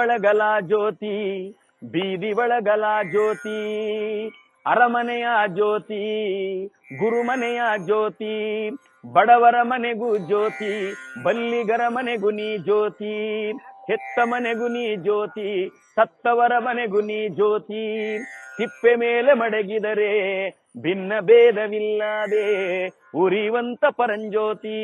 ಒಳಗಲ ಜ್ಯೋತಿ ಬೀದಿ ಒಳಗಲ ಜ್ಯೋತಿ, ಅರಮನೆಯ ಜ್ಯೋತಿ, ಗುರುಮನೆಯ ಜ್ಯೋತಿ, ಬಡವರ ಮನೆಗೂ ಜ್ಯೋತಿ, ಬಲ್ಲಿಗರ ಮನೆಗೂ ನೀ ಜ್ಯೋತಿ, ಹೆತ್ತ ಮನೆಗೂ ನೀ ಜ್ಯೋತಿ, ಸತ್ತವರ ಮನೆಗೂ ನೀ ಜ್ಯೋತಿ, ತಿಪ್ಪೆ ಮೇಲೆ ಮಡಗಿದರೆ ಭಿನ್ನ ಭೇದವಿಲ್ಲದೆ ಉರಿವಂತ ಪರಂಜ್ಯೋತಿ.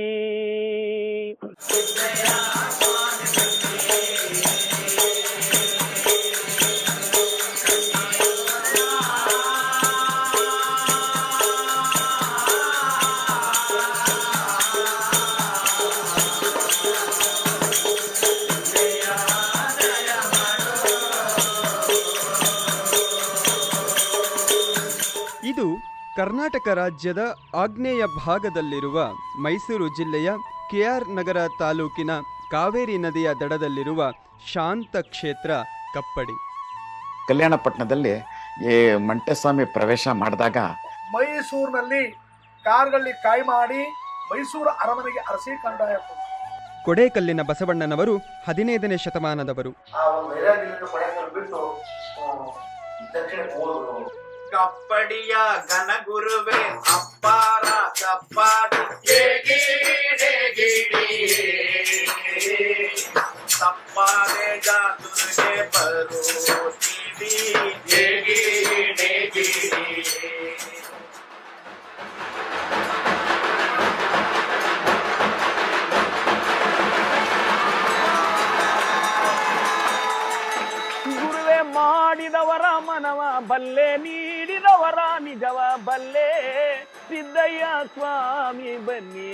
ಇದು ಕರ್ನಾಟಕ ರಾಜ್ಯದ ಆಗ್ನೇಯ ಭಾಗದಲ್ಲಿರುವ ಮೈಸೂರು ಜಿಲ್ಲೆಯ ಕೆಆರ್ ನಗರ ತಾಲೂಕಿನ ಕಾವೇರಿ ನದಿಯ ದಡದಲ್ಲಿರುವ ಶಾಂತ ಕ್ಷೇತ್ರ ಕಪ್ಪಡಿ. ಕಲ್ಯಾಣಪಟ್ಟಣದಲ್ಲಿ ಈ ಮಂಟೆಸ್ವಾಮಿ ಪ್ರವೇಶ ಮಾಡಿದಾಗ ಮೈಸೂರಿನಲ್ಲಿ ಕಾರ್ಗಳಲ್ಲಿ ಕಾಯಿ ಮಾಡಿ ಮೈಸೂರು ಅರಮನೆಗೆ ಅರಸಿ ಕಂದಾಯ ಕೊಟ್ಟರು. ಕೊಡೇಕಲ್ಲಿನ ಬಸವಣ್ಣನವರು ಹದಿನೈದನೇ ಶತಮಾನದವರು. ಆ ಒಂದು ವೈರಾಗ್ಯದಿಂದ ಕೊಡೆಕಲ್ ಬಿಟ್ಟು ಆ, ದಕ್ಷಿಣಕ್ಕೆ ಹೋದ್ರು ಕಪ್ಪಡಿಯ ಘನ ಗುರುವೆ ಅಪ್ಪಾರ ಕಪ್ಪಾದಿ ಹೇಗಿಡಿ ತಪ್ಪಾದೆ ಜಾತುಗೆ ಬರುತ್ತೀವಿ ಹೇಗಿಡಿ ಗುರುವೆ ಮಾಡಿದವರ ಮನವ ಬಲ್ಲೆ ನೀಡಿದವರ ನಿಜವ ಬಲ್ಲೆ ಸಿದ್ದಯ್ಯ ಸ್ವಾಮಿ ಬನ್ನಿ